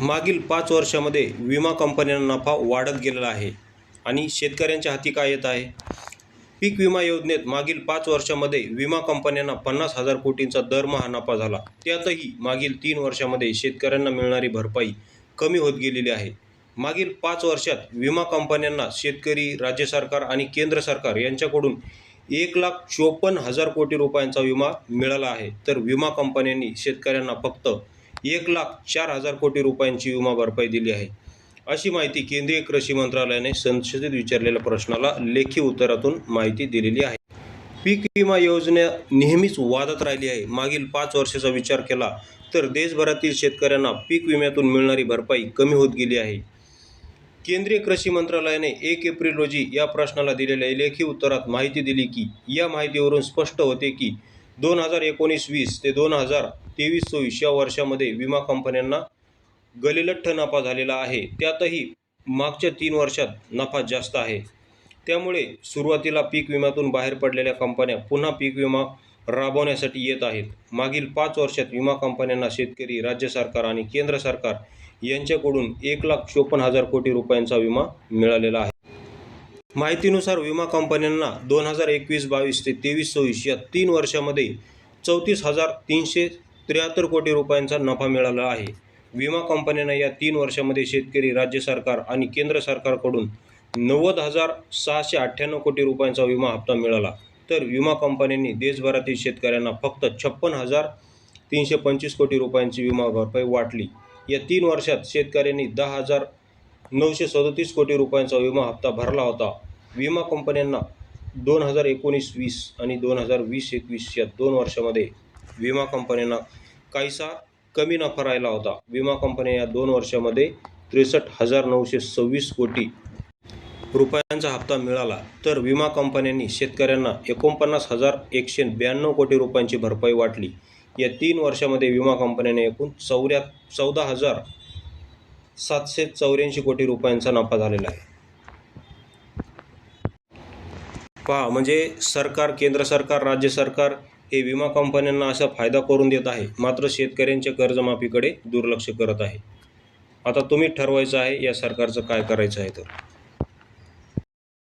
मागील पाच वर्षामध्ये विमा कंपन्यांना नफा वाढत गेलेला आहे आणि शेतकऱ्यांच्या हाती काय येत आहे? पीक विमा योजनेत मागील पाच वर्षामध्ये विमा कंपन्यांना पन्नास हजार कोटींचा दरमहा नफा झाला. त्यातही मागील तीन वर्षामध्ये शेतकऱ्यांना मिळणारी भरपाई कमी होत गेलेली आहे. मागील पाच वर्षात विमा कंपन्यांना शेतकरी राज्य सरकार आणि केंद्र सरकार यांच्याकडून एक लाख चोपन्न हजार कोटी रुपयांचा विमा मिळाला आहे. तर विमा कंपन्यांनी शेतकऱ्यांना फक्त एक लाख चार हजार कोटी रुपयांची विमा भरपाई दिली आहे. अशी माहिती केंद्रीय कृषी मंत्रालयाने संसदेत विचारलेल्या प्रश्नाला लेखी उत्तरातून माहिती दिलेली आहे. पीक विमा योजना नेहमीच वादात राहिली आहे. मागील पाच वर्षाचा विचार केला तर देशभरातील शेतकऱ्यांना पीक विम्यातून मिळणारी भरपाई कमी होत गेली आहे. केंद्रीय कृषी मंत्रालयाने एक एप्रिल रोजी या प्रश्नाला दिलेल्या लेखी उत्तरात माहिती दिली की या माहितीवरून स्पष्ट होते की दोन हजार एकोणीस वीस ते दोन हजार तेवीस चोवीस या वर्षामध्ये विमा कंपन्यांना गलिलठ्ठ नफा झालेला आहे. त्यातही मागच्या तीन वर्षात नफा जास्त आहे. त्यामुळे सुरुवातीला पीक विम्यातून बाहेर पडलेल्या कंपन्या पुन्हा पीक विमा राबवण्यासाठी येत आहेत. मागील पाच वर्षात विमा कंपन्यांना शेतकरी राज्य सरकार आणि केंद्र सरकार यांच्याकडून एक लाख चोपन्न हजार कोटी रुपयांचा विमा मिळालेला आहे. माहितीनुसार विमा कंपन्यांना दोन हजार एकवीस बावीस ते तेवीस चोवीस या तीन वर्षामध्ये चौतीस हजार तीनशे त्र्याहत्तर कोटी रुपयांचा नफा मिळाला आहे. विमा कंपन्यांना या तीन वर्षामध्ये शेतकरी राज्य सरकार आणि केंद्र सरकारकडून नव्वद हजार सहाशे अठ्ठ्याण्णव कोटी रुपयांचा विमा हप्ता मिळाला. तर विमा कंपन्यांनी देशभरातील शेतकऱ्यांना फक्त छप्पन हजार तीनशे पंचवीस कोटी रुपयांची विमा भरपाई वाटली. या तीन वर्षात शेतकऱ्यांनी दहा हजार नऊशे सदतीस कोटी रुपयांचा विमा हप्ता भरला होता. विमा कंपन्यांना दोन हजार एकोणीस वीस आणि दोन हजार वीस एकवीस या दोन वर्षामध्ये विमा कंपन्यांना काहीसा कमी नफा राहिला होता. विमा कंपन्या या दोन वर्षामध्ये त्रेसष्ट हजार नऊशे सव्वीस कोटी रुपयांचा हप्ता मिळाला. तर विमा कंपन्यांनी शेतकऱ्यांना एकोणपन्नास हजार एकशे ब्याण्णव कोटी रुपयांची भरपाई वाटली. या तीन वर्षामध्ये विमा कंपन्याने एकूण चौऱ्या चौदा हजार सातशे चौऱ्याऐंशी कोटी रुपयांचा नफा झालेला आहे. पहा म्हणजे सरकार केंद्र सरकार राज्य सरकार हे विमा कंपन्यांना असा फायदा करून देत आहे. मात्र शेतकऱ्यांच्या कर्जमाफीकडे दुर्लक्ष करत आहे. आता तुम्ही ठरवायचं आहे या सरकारचं काय करायचं आहे तर?